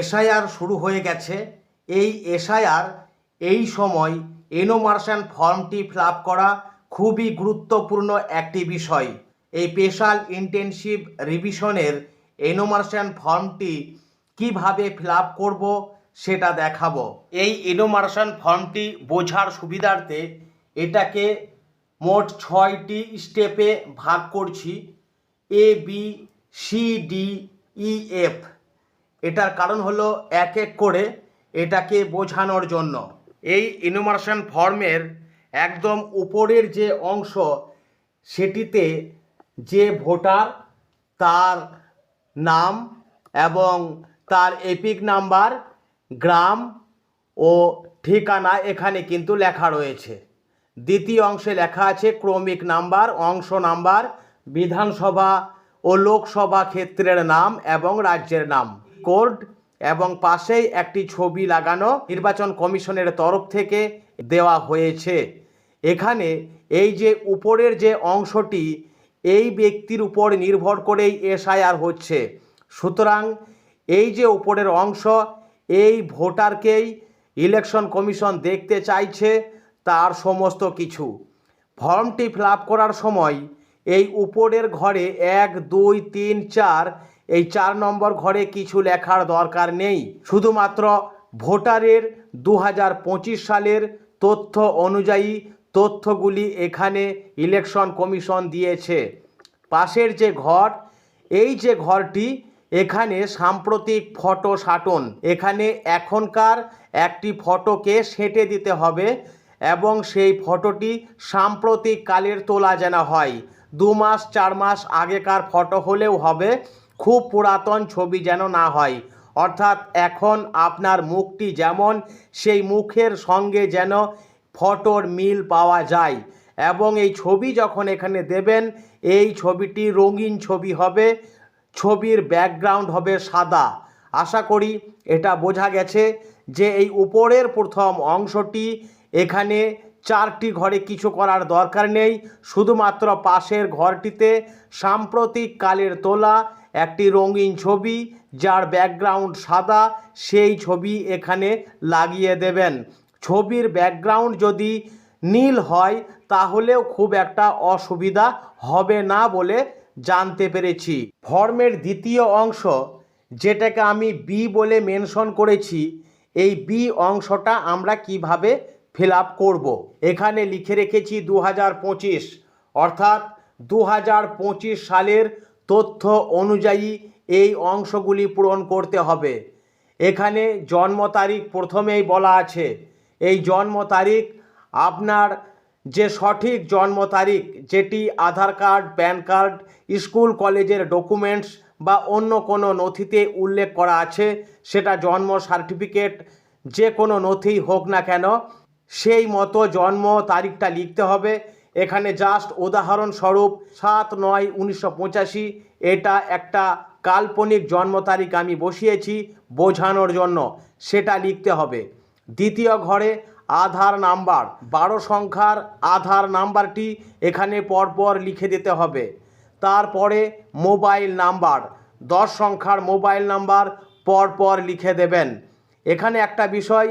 SIR শুরু হয়ে গেছে। এই এসআইআর এই সময় এনোমার্শন ফর্মটি ফিল করা খুবই গুরুত্বপূর্ণ একটি বিষয়। এই স্পেশাল ইন্টেনসিভ রিভিশনের এনোমার্শন ফর্মটি কীভাবে ফিল করব সেটা দেখাবো। এই এনোমার্শন ফর্মটি বোঝার সুবিধার্থে এটাকে মোট ছয়টি স্টেপে ভাগ করছি। A, B, C, D, E, F. এটার কারণ হলো এক এক করে এটাকে বোঝানোর জন্য। এই ইনোমার্শন ফর্মের একদম উপরের যে অংশ, সেটিতে যে ভোটার, তার নাম এবং তার এপিক নাম্বার, গ্রাম ও ঠিকানা এখানে কিন্তু লেখা রয়েছে। দ্বিতীয় অংশে লেখা আছে ক্রমিক নাম্বার, অংশ নাম্বার, বিধানসভা ও লোকসভা ক্ষেত্রের নাম এবং রাজ্যের নাম। কোড এবং পাশেই একটি ছবি লাগানো নির্বাচন কমিশনের তরফ থেকে দেওয়া হয়েছে। এখানে এই যে উপরের যে অংশটি, এই ব্যক্তির উপর নির্ভর করেই এসআইআর হচ্ছে। সুতরাং এই যে উপরের অংশ, এই ভোটারকেই ইলেকশন কমিশন দেখতে চাইছে তার সমস্ত কিছু। ফর্মটি ফিল করার সময় এই উপরের ঘরে এক, দুই, তিন, চার এই চার নম্বর ঘরে কিছু লেখার দরকার নেই। শুধুমাত্র ভোটারের দু হাজার পঁচিশ সালের তথ্য অনুযায়ী তথ্যগুলি এখানে ইলেকশন কমিশন দিয়েছে। পাশের যে ঘর, এই যে ঘরটি এখানে সাম্প্রতিক ফটো সাটন। এখানে এখনকার একটি ফটোকে সেঁটে দিতে হবে এবং সেই ফটোটি সাম্প্রতিক কালের তোলা যেন হয়। দু মাস, চার মাস আগেকার ফটো হলেও হবে। খুব পুরাতন ছবি যেন না হয়। অর্থাৎ এখন আপনার মুখটি যেমন সেই মুখের সঙ্গে যেন ফটোর মিল পাওয়া যায় এবং এই ছবি যখন এখানে দেবেন, এই ছবিটি রঙিন ছবি হবে, ছবির ব্যাকগ্রাউন্ড হবে সাদা। আশা করি এটা বোঝা গেছে যে এই উপরের প্রথম অংশটি এখানে চারটি ঘরে কিছু করার দরকার নেই। শুধুমাত্র পাশের ঘরটিতে সাম্প্রতিক কালের তোলা একটি রঙিন ছবি যার ব্যাকগ্রাউন্ড সাদা, সেই ছবি এখানে লাগিয়ে দেবেন। ছবির ব্যাকগ্রাউন্ড যদি নীল হয়, তাহলেও খুব একটা অসুবিধা হবে না বলে জানতে পেরেছি। ফর্মের দ্বিতীয় অংশ, যেটাকে আমি বি বলে মেনশন করেছি, এই বি অংশটা আমরা কীভাবে ফিল আপ করব? এখানে লিখে রেখেছি দু হাজার পঁচিশ, অর্থাৎ দু হাজার পঁচিশ সালের তথ্য অনুযায়ী এই অংশগুলি পূরণ করতে হবে। এখানে জন্ম তারিখ প্রথমেই বলা আছে। এই জন্ম তারিখ, আপনার যে সঠিক জন্ম তারিখ, যেটি Aadhaar card, PAN card, school, কলেজের ডকুমেন্টস বা অন্য কোনো নথিতে উল্লেখ করা আছে, সেটা জন্ম সার্টিফিকেট, যে কোনো নথি হোক না কেন, সেই মতো জন্ম তারিখটা লিখতে হবে। এখানে জাস্ট উদাহরণস্বরূপ সাত নয় উনিশশো পঁচাশি, এটা একটা কাল্পনিক জন্ম তারিখ আমি বসিয়েছি বোঝানোর জন্য, সেটা লিখতে হবে। দ্বিতীয় ঘরে আধার নাম্বার, বারো সংখ্যার আধার নাম্বারটি এখানে পরপর লিখে দিতে হবে। তারপরে মোবাইল নাম্বার, দশ সংখ্যার মোবাইল নাম্বার পরপর লিখে দেবেন। এখানে একটা বিষয়,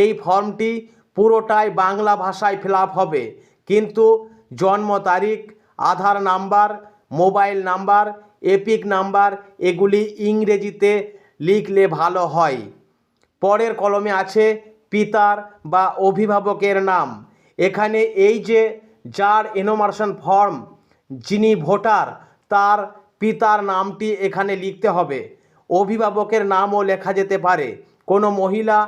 এই ফর্মটি পুরোটাই বাংলা ভাষায় ফিল হবে। কিন্তু জন্ম তারিখ, Aadhaar number, mobile number, EPIC number এগুলি ইংরেজিতে লিখলে ভালো হয়। পরের কলমে আছে পিতার বা অভিভাবকের নাম। এখানে এই যে যার এনোমার্শন ফর্ম, যিনি ভোটার, তার পিতার নামটি এখানে লিখতে হবে। অভিভাবকের নামও লেখা যেতে পারে। কোনো মহিলা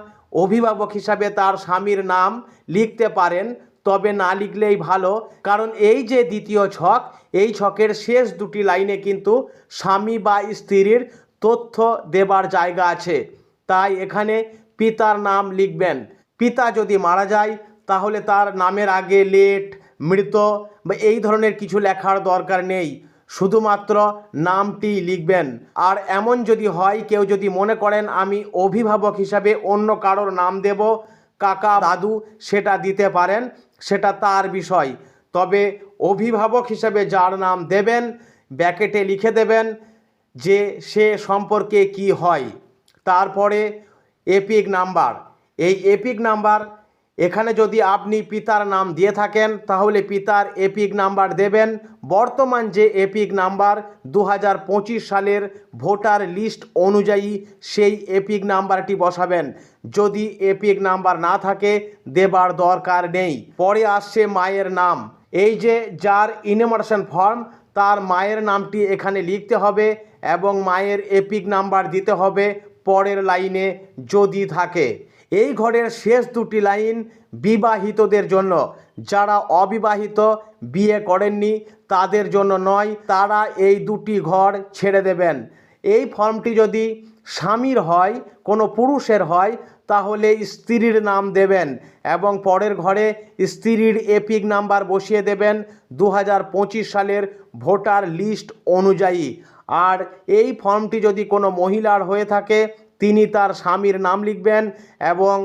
অভিভাবক হিসাবে তার স্বামীর নাম লিখতে পারেন তবে না লিখলেই ভালো। কারণ এই যে দ্বিতীয় ছক, এই ছকের শেষ দুটি লাইনে কিন্তু স্বামী বা স্ত্রীর তথ্য দেবার জায়গা আছে। তাই এখানে পিতার নাম লিখবেন। পিতা যদি মারা যায়, তাহলে তার নামের আগে লেট, মৃত বা এই ধরনের কিছু লেখার দরকার নেই। শুধুমাত্র নামটি লিখবেন। আর এমন যদি হয়, কেউ যদি মনে করেন, আমি অভিভাবক হিসাবে অন্য কারোর নাম দেব কাকা, দাদু সেটা দিতে পারেন, সেটা তার বিষয়। তবে অভিভাবক হিসেবে যার নাম দেবেন, ব্যাকেটে লিখে দেবেন যে সে সম্পর্কে কি হয়। তারপরে এপিক নাম্বার। এই এপিক নাম্বার এখানে যদি আপনি পিতার নাম দিয়ে থাকেন, তাহলে পিতার এপিক নাম্বার দেবেন। বর্তমান যে এপিক নাম্বার দু হাজার পঁচিশ সালের ভোটার লিস্ট অনুযায়ী সেই এপিক নাম্বারটি বসাবেন। যদি এপিক নাম্বার না থাকে, দেবার দরকার নেই। পরে আসছে মায়ের নাম। এই যে যার ইনমোশন ফর্ম, তার মায়ের নামটি এখানে লিখতে হবে এবং মায়ের এপিক নাম্বার দিতে হবে পরের লাইনে যদি থাকে। এই ঘরের শেষ দুটি লাইন বিবাহিতদের জন্য। যারা অবিবাহিত বিয়ে করেননি, তাদের জন্য নয়, তারা এই দুটি ঘর ছেড়ে দেবেন। এই ফর্মটি যদি স্বামীর হয়, কোনো পুরুষের হয়, তাহলে স্ত্রীর নাম দেবেন এবং পরের ঘরে স্ত্রীর এপিক নাম্বার বসিয়ে দেবেন দু হাজার পঁচিশ সালের ভোটার লিস্ট অনুযায়ী। আর এই ফর্মটি যদি কোনো মহিলার হয়ে থাকে তিনি তার স্বামীর নাম লিখবেন এবং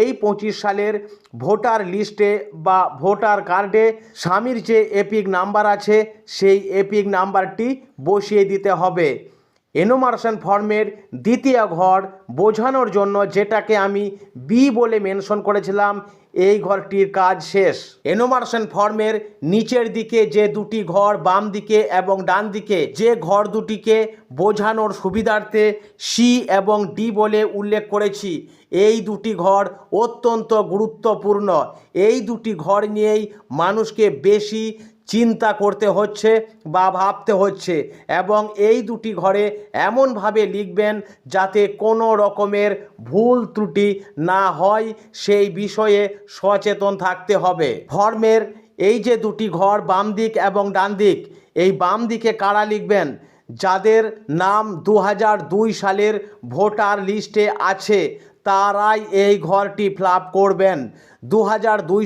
এই পঁচিশ সালের ভোটার লিস্টে বা ভোটার কার্ডে স্বামীর যে এপিক নাম্বার আছে, সেই এপিক নাম্বারটি বসিয়ে দিতে হবে। এনোমার্শন ফর্মের দ্বিতীয় ঘর বোঝানোর জন্য যেটাকে আমি বি বলে মেনশন করেছিলাম, এই ঘরটির কাজ শেষ। এনোমার্শন ফর্মের নিচের দিকে যে দুটি ঘর, বাম দিকে এবং ডান দিকে যে ঘর দুটিকে বোঝানোর সুবিধার্থে সি এবং ডি বলে উল্লেখ করেছি, এই দুটি ঘর অত্যন্ত গুরুত্বপূর্ণ। এই দুটি ঘর নিয়েই মানুষকে বেশি চিন্তা করতে হচ্ছে বা ভাবতে হচ্ছে এবং এই দুটি ঘরে এমনভাবে লিখবেন যাতে কোনো রকমের ভুল ত্রুটি না হয়, সেই বিষয়ে সচেতন থাকতে হবে। ফর্মের এই যে দুটি ঘর, বাম দিক এবং ডান দিক, এই বাম দিকে কারা লিখবেন? যাদের নাম দু সালের ভোটার লিস্টে আছে, তারাই এই ঘরটি ফিল করবেন। দু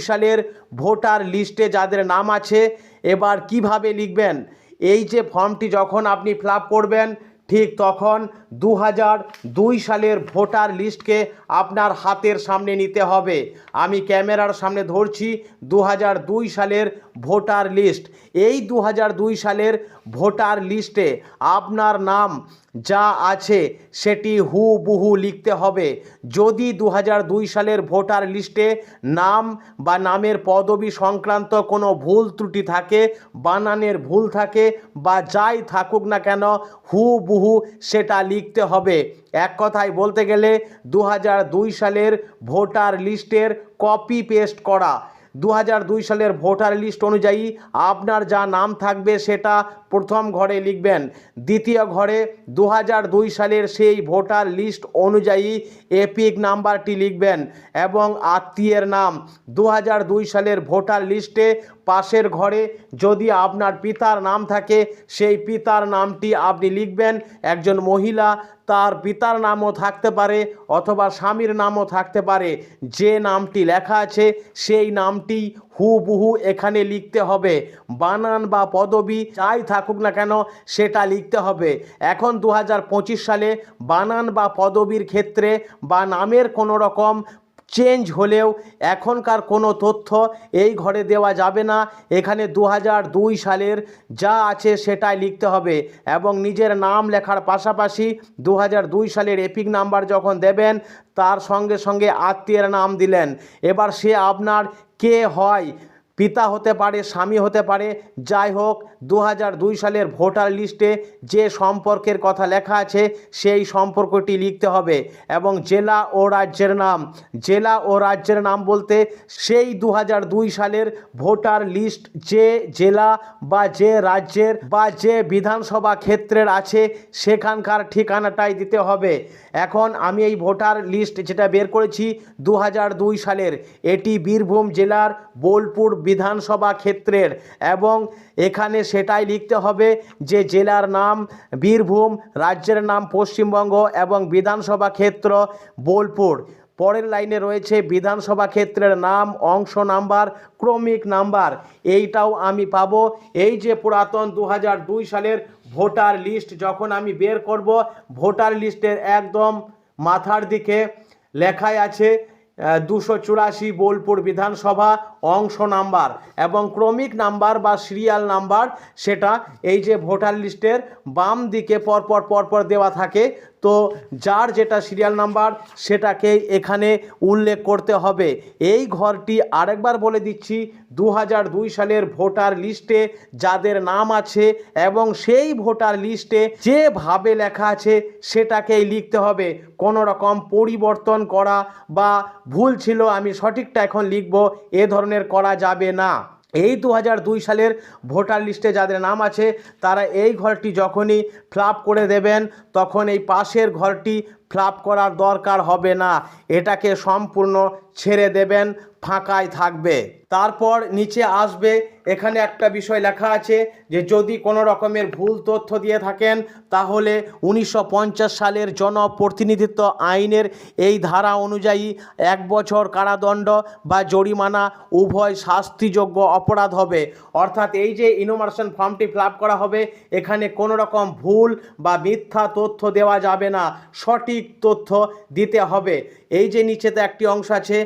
সালের ভোটার লিস্টে যাদের নাম আছে এবার কীভাবে লিখবেন? এই যে ফর্মটি যখন আপনি ফিল করবেন, ঠিক তখন দু দুই সালের ভোটার লিস্টকে আপনার হাতের সামনে নিতে হবে। আমি ক্যামেরার সামনে ধরছি দু দুই সালের ভোটার লিস্ট। এই দু দুই সালের ভোটার লিস্টে আপনার নাম যা আছে সেটি হুবহু লিখতে হবে। যদি দু সালের ভোটার লিস্টে নাম বা নামের পদবি সংক্রান্ত কোনো ভুল ত্রুটি থাকে, বানানের ভুল থাকে বা যাই থাকুক না কেন, হুবহু সেটা লিখতে হবে। এক কথায় বলতে গেলে দু সালের ভোটার লিস্টের কপি পেস্ট করা দু সালের ভোটার লিস্ট অনুযায়ী আপনার যা নাম থাকবে সেটা প্রথম ঘরে লিখবেন। দ্বিতীয় ঘরে দু সালের সেই ভোটার লিস্ট অনুযায়ী এপিক নাম্বারটি লিখবেন এবং আত্মীয়ের নাম। দু সালের ভোটার লিস্টে পাশের ঘরে যদি আপনার পিতার নাম থাকে, সেই পিতার নামটি আপনি লিখবেন। একজন মহিলা তার পিতার নামও থাকতে পারে অথবা স্বামীর নামও থাকতে পারে। যে নামটি লেখা আছে, সেই নামটি হুবহু এখানে লিখতে হবে। বানান বা পদবি যাই থাকুক না কেন, সেটা লিখতে হবে। এখন দু হাজার পঁচিশ সালে বানান বা পদবির ক্ষেত্রে বা নামের কোনো রকম চেঞ্জ হলেও এখনকার কোনো তথ্য এই ঘরে দেওয়া যাবে না। এখানে দু সালের যা আছে সেটাই লিখতে হবে এবং নিজের নাম লেখার পাশাপাশি দু সালের এপিক নাম্বার যখন দেবেন, তার সঙ্গে সঙ্গে আত্মীয়ের নাম দিলেন। এবার সে আপনার কে হয়? পিতা হতে পারে, স্বামী হতে পারে, যাই হোক দু দুই সালের ভোটার লিস্টে যে সম্পর্কের কথা লেখা আছে সেই সম্পর্কটি লিখতে হবে এবং জেলা ও রাজ্যের নাম। জেলা ও রাজ্যের নাম বলতে সেই দু দুই সালের ভোটার লিস্ট যে জেলা বা যে রাজ্যের বা যে বিধানসভা ক্ষেত্রের আছে সেখানকার ঠিকানাটাই দিতে হবে। এখন আমি এই ভোটার লিস্ট যেটা বের করেছি দু সালের, এটি বীরভূম জেলার বোলপুর বিধানসভা ক্ষেত্রের এবং এখানে সেটাই লিখতে হবে যে জেলার নাম বীরভূম, রাজ্যের নাম পশ্চিমবঙ্গ এবং বিধানসভা ক্ষেত্র বোলপুর। পরের লাইনে রয়েছে বিধানসভা ক্ষেত্রের নাম, অংশ নাম্বার, ক্রমিক নাম্বার। এইটাও আমি পাবো। এই যে পুরাতন দু সালের ভোটার লিস্ট যখন আমি বের করব, ভোটার লিস্টের একদম মাথার দিকে লেখায় আছে দুশো চুরাশি বোলপুর বিধানসভা অংশ নাম্বার এবং ক্রমিক নাম্বার বা সিরিয়াল নাম্বার, সেটা এই যে ভোটার লিস্টের বাম দিকে পরপর পরপর দেওয়া থাকে। তো যার যেটা সিরিয়াল নাম্বার সেটাকে এখানে উল্লেখ করতে হবে। এই ঘরটি আরেকবার বলে দিচ্ছি দু সালের ভোটার লিস্টে যাদের নাম আছে এবং সেই ভোটার লিস্টে যেভাবে লেখা আছে, সেটাকেই লিখতে হবে। কোনো রকম পরিবর্তন করা বা ভুল ছিল, আমি সঠিকটা এখন লিখব, এ ধরনের করা যাবে না। এই দু সালের ভোটার লিস্টে যাদের নাম আছে, তারা এই ঘরটি যখনই ফ্লাপ করে দেবেন, তখন এই পাশের ঘরটি ফ্লাপ করার দরকার হবে না। এটাকে সম্পূর্ণ ছেড়ে দেবেন, ফাঁকায় থাকবে। তারপর নিচে আসবে, এখানে একটা বিষয় লেখা আছে যে যদি কোনো রকমের ভুল তথ্য দিয়ে থাকেন, তাহলে উনিশশো পঞ্চাশ সালের জনপ্রতিনিধিত্ব আইনের এই ধারা অনুযায়ী এক বছর কারাদণ্ড বা জরিমানা উভয় শাস্তিযোগ্য অপরাধ হবে। অর্থাৎ এই যে ইনোমার্শন ফর্মটি ফিল করা হবে, এখানে কোনো রকম ভুল বা মিথ্যা তথ্য দেওয়া যাবে না। সঠিক তথ্য দিতে হবে। এই যে নিচেতে একটি অংশ আছে,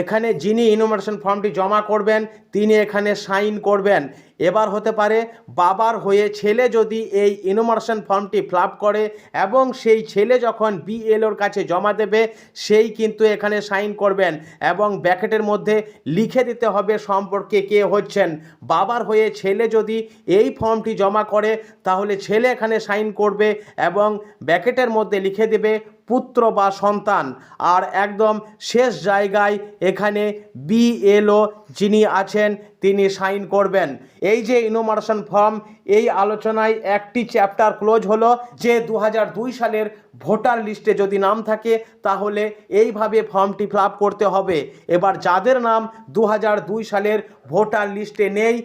এখানে যিনি ইনোমেশন ফর্মটি জমা করবেন, তিনি এখানে সাইন করবেন। এবার হতে পারে, বাবার হয়ে ছেলে যদি এই ইনোমার্শন ফর্মটি ফ্লাপ করে এবং সেই ছেলে যখন বিএলওর কাছে জমা দেবে, সেই কিন্তু এখানে সাইন করবেন এবং ব্যাকেটের মধ্যে লিখে দিতে হবে সম্পর্কে কে হচ্ছেন। বাবার হয়ে ছেলে যদি এই ফর্মটি জমা করে, তাহলে ছেলে এখানে সাইন করবে এবং ব্যাকেটের মধ্যে লিখে দেবে। পুত্র বা সন্তান। আর একদম শেষ জায়গায় এখানে বিএলও যিনি আছেন, তিনি সাইন করবেন। এই যে ইনোমার্শন ফর্ম এই আলোচনায় একটি চ্যাপ্টার ক্লোজ হলো যে দু হাজার দুই সালের ভোটার লিস্টে যদি নাম থাকে, তাহলে এইভাবে ফর্মটি ফিল করতে হবে। এবার যাদের নাম দু হাজার দুই সালের ভোটার লিস্টে নেই,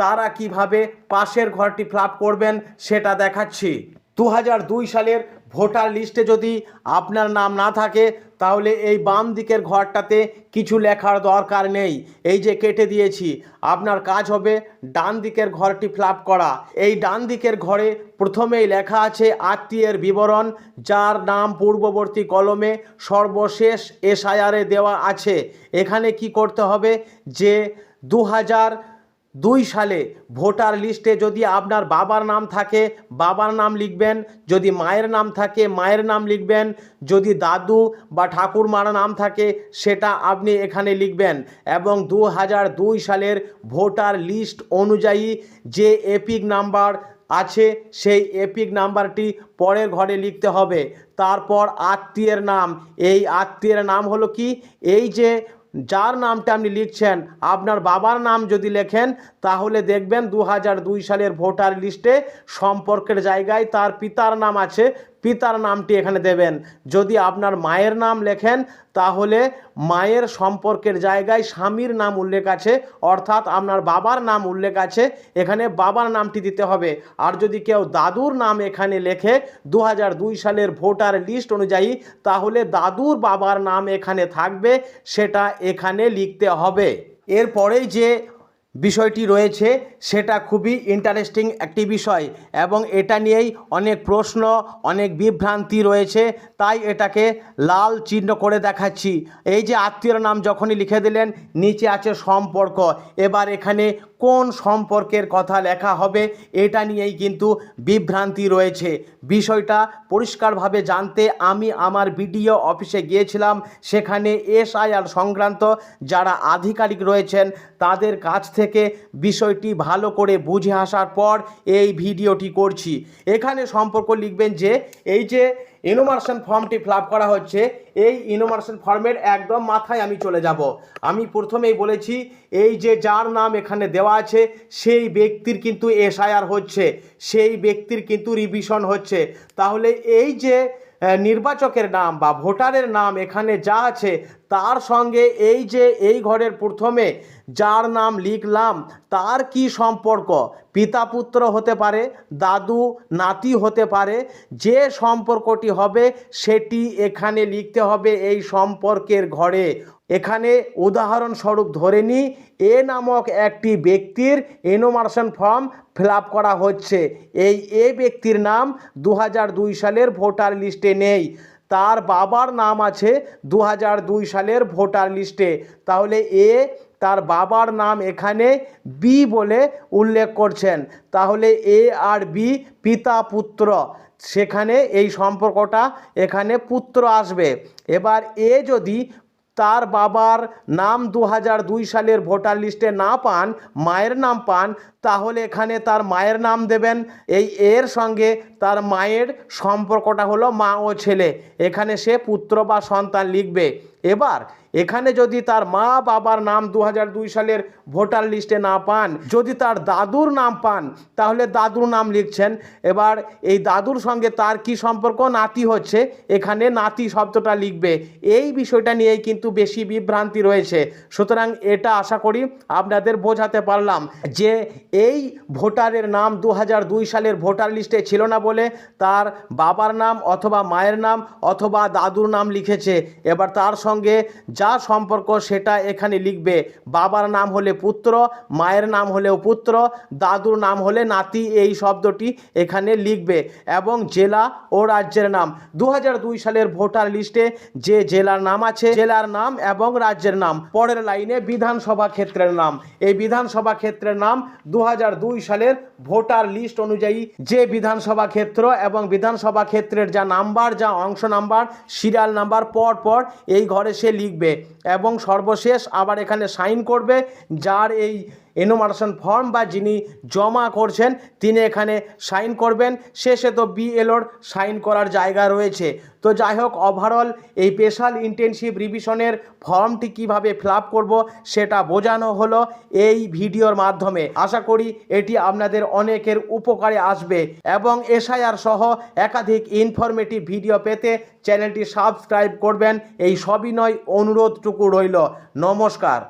তারা কীভাবে পাশের ঘরটি ফিল করবেন, সেটা দেখাচ্ছি। দু হাজার দুই সালের ভোটার লিস্টে যদি আপনার নাম না থাকে, তাহলে এই বাম দিকের ঘরটাতে কিছু লেখার দরকার নেই। এই যে কেটে দিয়েছি, আপনার কাজ হবে ডান দিকের ঘরটি ফ্লাপ করা। এই ডান দিকের ঘরে প্রথমেই লেখা আছে আত্মীয়ের বিবরণ, যার নাম পূর্ববর্তী কলমে সর্বশেষ এসআইআরে দেওয়া আছে। এখানে কি করতে হবে? যে দু হাজার দুই সালে ভোটার লিস্টে যদি আপনার বাবার নাম থাকে, বাবার নাম লিখবেন। যদি মায়ের নাম থাকে, মায়ের নাম লিখবেন। যদি দাদু বা ঠাকুরমার নাম থাকে, সেটা আপনি এখানে লিখবেন। এবং দু হাজার দুই সালের ভোটার লিস্ট অনুযায়ী যে এপিক নাম্বার আছে, সেই এপিক নাম্বারটি পরের ঘরে লিখতে হবে। তারপর আত্মীয়ের নাম। এই আত্মীয়ের নাম হলো কি? এই যে যার নামটা আপনি লিখছেন, আপনার বাবার নাম যদি লেখেন, তাহলে দেখবেন দু সালের ভোটার লিস্টে সম্পর্কের জায়গায় তার পিতার নাম আছে পিতার নামটি এখানে দেবেন। যদি আপনার মায়ের নাম লেখেন, তাহলে মায়ের সম্পর্কের জায়গায় স্বামীর নাম উল্লেখ আছে, অর্থাৎ আপনার বাবার নাম উল্লেখ আছে, এখানে বাবার নামটি দিতে হবে। আর যদি কেউ দাদুর নাম এখানে লেখে দু সালের ভোটার লিস্ট অনুযায়ী, তাহলে দাদুর বাবার নাম এখানে থাকবে, সেটা এখানে লিখতে হবে। এরপরেই যে বিষয়টি রয়েছে, সেটা খুবই ইন্টারেস্টিং একটি বিষয় এবং এটা নিয়েই অনেক প্রশ্ন, অনেক বিভ্রান্তি রয়েছে, তাই এটাকে লাল চিহ্ন করে দেখাচ্ছি। এই যে আত্মীয়র নাম যখনই লিখে দিলেন, নিচে আছে সম্পর্ক। এবার এখানে কোন সম্পর্কের কথা লেখা হবে, এটা নিয়েই কিন্তু বিভ্রান্তি রয়েছে। বিষয়টা পরিষ্কারভাবে জানতে আমি আমার বিডিও অফিসে গিয়েছিলাম, সেখানে এসআইআর সংক্রান্ত যারা আধিকারিক রয়েছেন, তাদের কাছ থেকে বিষয়টি ভালো করে বুঝে আসার পর এই ভিডিওটি করছি। এখানে সম্পর্ক লিখবেন যে, এই যে ইনোমার্শন ফর্মটি ফিল করা হচ্ছে, এই ইনোমার্শন ফর্মের একদম মাথায় আমি চলে যাব। আমি প্রথমেই বলেছি, এই যে যার নাম এখানে দেওয়া আছে, সেই ব্যক্তির কিন্তু এসআইআর হচ্ছে, সেই ব্যক্তির কিন্তু রিভিশন হচ্ছে। তাহলে এই যে নির্বাচকের নাম বা ভোটারের নাম এখানে যা আছে তার সঙ্গে এই যে এই ঘরের প্রথমে যার নাম লিখলাম, তার কি সম্পর্ক? পিতা পুত্র হতে পারে, দাদু, নাতি হতে পারে, যে সম্পর্কটি হবে সেটি এখানে লিখতে হবে এই সম্পর্কের ঘরে। এখানে উদাহরণস্বরূপ ধরে নিই এ নামক একটি ব্যক্তির এনোমার্শন ফর্ম ফিল করা হচ্ছে। এই এ ব্যক্তির নাম দু হাজার দুই সালের ভোটার লিস্টে নেই। তার বাবার নাম আছে দু হাজার দুই সালের ভোটার লিস্টে। তাহলে এ তার বাবার নাম এখানে বি বলে উল্লেখ করছেন। তাহলে এ আর বি পিতা, পুত্র। সেখানে এই সম্পর্কটা এখানে পুত্র আসবে। এবার এ যদি তার বাবার নাম দু সালের ভোটার লিস্টে না পান মায়ের নাম পান তাহলে এখানে তার মায়ের নাম দেবেন। এই এর সঙ্গে তার মায়ের সম্পর্কটা হলো মা ও ছেলে। এখানে সে পুত্র বা সন্তান লিখবে। এবার এখানে যদি তার মা বাবার নাম দু সালের ভোটার লিস্টে না পান, যদি তার দাদুর নাম পান, তাহলে দাদুর নাম লিখছেন। এবার এই দাদুর সঙ্গে তার কি সম্পর্ক? নাতি হচ্ছে। এখানে নাতি শব্দটা লিখবে। এই বিষয়টা নিয়েই কিন্তু বেশি বিভ্রান্তি রয়েছে। সুতরাং এটা আশা করি আপনাদের বোঝাতে পারলাম যে এই ভোটারের নাম দু সালের ভোটার লিস্টে ছিল না বলে তার বাবার নাম অথবা মায়ের নাম অথবা দাদুর নাম লিখেছে। এবার তার সঙ্গে যা সম্পর্ক সেটা এখানে লিখবে। বাবার নাম হলে পুত্র, মায়ের নাম হলেও পুত্র, দাদুর নাম হলে নাতি এই শব্দটি এখানে লিখবে এবং জেলা ও রাজ্যের নাম। দু সালের ভোটার লিস্টে যে জেলার নাম আছে, জেলার নাম এবং রাজ্যের নাম। পরের লাইনে বিধানসভা ক্ষেত্রের নাম। এই বিধানসভা ক্ষেত্রের নাম দু সালের ভোটার লিস্ট অনুযায়ী যে বিধানসভা ক্ষেত্র এবং বিধানসভা ক্ষেত্রের যা নাম্বার, যা অংশ নাম্বার, সিরিয়াল নাম্বার, পর পর এই ঘরে সে লিখবে এবং সর্বশেষ আবার এখানে সাইন করবে যার এই এনোমারেশন ফর্ম বা যিনি জমা করছেন তিনি এখানে সাইন করবেন। শেষে তো বিএলওর সাইন করার জায়গা রয়েছে। তো যাই হোক ওভারঅল এই স্পেশাল ইন্টেনসিভ রিভিশনের ফর্মটি কীভাবে ফিল করব সেটা বোঝানো হলো এই ভিডিওর মাধ্যমে। আশা করি এটি আপনাদের অনেকের উপকারে আসবে এবং এসআইআর সহ একাধিক ইনফরমেটিভ ভিডিও পেতে চ্যানেলটি সাবস্ক্রাইব করবেন। এই সবিনয় অনুরোধটুকু রইল। নমস্কার।